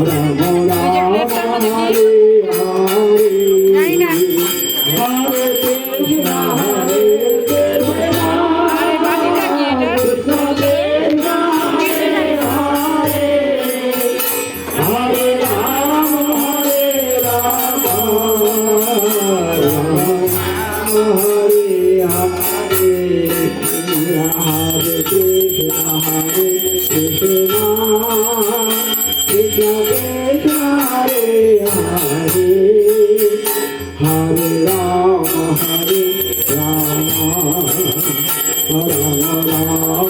Bravo. Rama Rama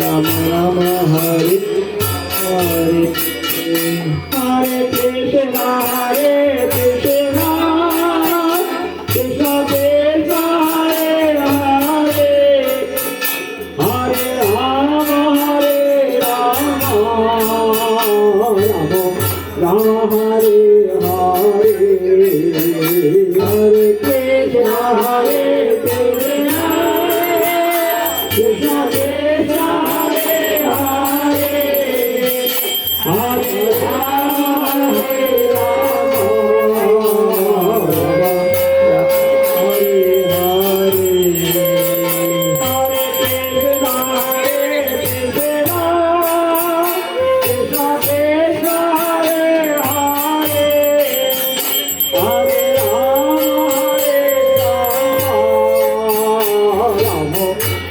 Rama Rama Hare Hare